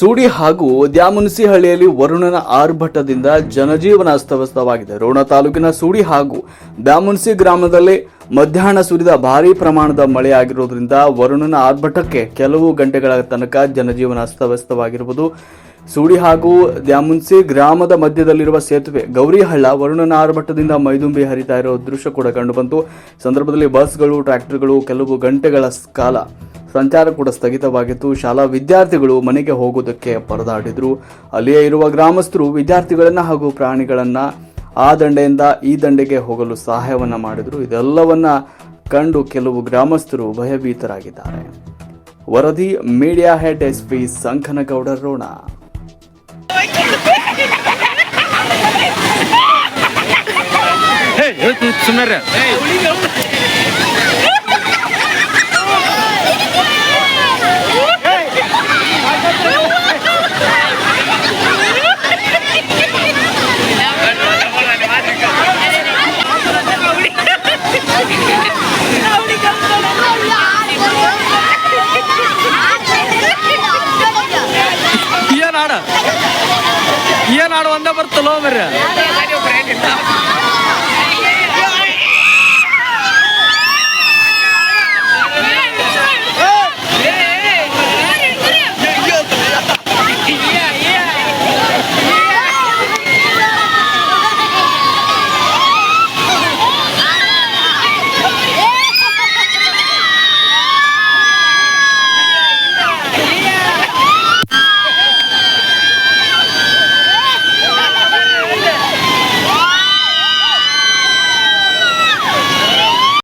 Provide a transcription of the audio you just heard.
ಸೂಡಿ ಹಾಗೂ ದ್ಯಾಮುನ್ಸಿಹಳ್ಳಿಯಲ್ಲಿ ವರುಣನ ಆರ್ಭಟದಿಂದ ಜನಜೀವನ ಅಸ್ತವ್ಯಸ್ತವಾಗಿದೆ. ರೋಣ ತಾಲೂಕಿನ ಸೂಡಿ ಹಾಗೂ ದ್ಯಾಮುನ್ಸಿ ಗ್ರಾಮದಲ್ಲಿ ಮಧ್ಯಾಹ್ನ ಸುರಿದ ಭಾರೀ ಪ್ರಮಾಣದ ಮಳೆಯಾಗಿರುವುದರಿಂದ ವರುಣನ ಆರ್ಭಟಕ್ಕೆ ಕೆಲವು ಗಂಟೆಗಳ ತನಕ ಜನಜೀವನ ಅಸ್ತವ್ಯಸ್ತವಾಗಿರುವುದು. ಸೂಡಿ ಹಾಗೂ ದ್ಯಾಮುನ್ಸಿ ಗ್ರಾಮದ ಮಧ್ಯದಲ್ಲಿರುವ ಸೇತುವೆ ಗೌರಿಹಳ್ಳ ವರುಣನ ಆರ್ಭಟದಿಂದ ಮೈದುಂಬಿ ಹರಿತಾ ಇರೋ ದೃಶ್ಯ ಕೂಡ ಕಂಡುಬಂತು. ಸಂದರ್ಭದಲ್ಲಿ ಬಸ್ಗಳು, ಟ್ರ್ಯಾಕ್ಟರ್ಗಳು ಕೆಲವು ಗಂಟೆಗಳ ಕಾಲ ಸಂಚಾರ ಕೂಡ ಸ್ಥಗಿತವಾಗಿತ್ತು. ಶಾಲಾ ವಿದ್ಯಾರ್ಥಿಗಳು ಮನೆಗೆ ಹೋಗುವುದಕ್ಕೆ ಪರದಾಡಿದ್ರು. ಅಲ್ಲಿಯೇ ಇರುವ ಗ್ರಾಮಸ್ಥರು ವಿದ್ಯಾರ್ಥಿಗಳನ್ನು ಹಾಗೂ ಪ್ರಾಣಿಗಳನ್ನು ಆ ದಂಡೆಯಿಂದ ಈ ದಂಡೆಗೆ ಹೋಗಲು ಸಹಾಯವನ್ನ ಮಾಡಿದರು. ಇದೆಲ್ಲವನ್ನ ಕಂಡು ಕೆಲವು ಗ್ರಾಮಸ್ಥರು ಭಯಭೀತರಾಗಿದ್ದಾರೆ. ವರದಿ media head S P Sankhanagouda Ron ಸುಮ್ಮನೆ ಏನ್ ಹಾಡು ಒಂದೇ ಬರ್ತಲ್ಲೋ ಮರ್ಯ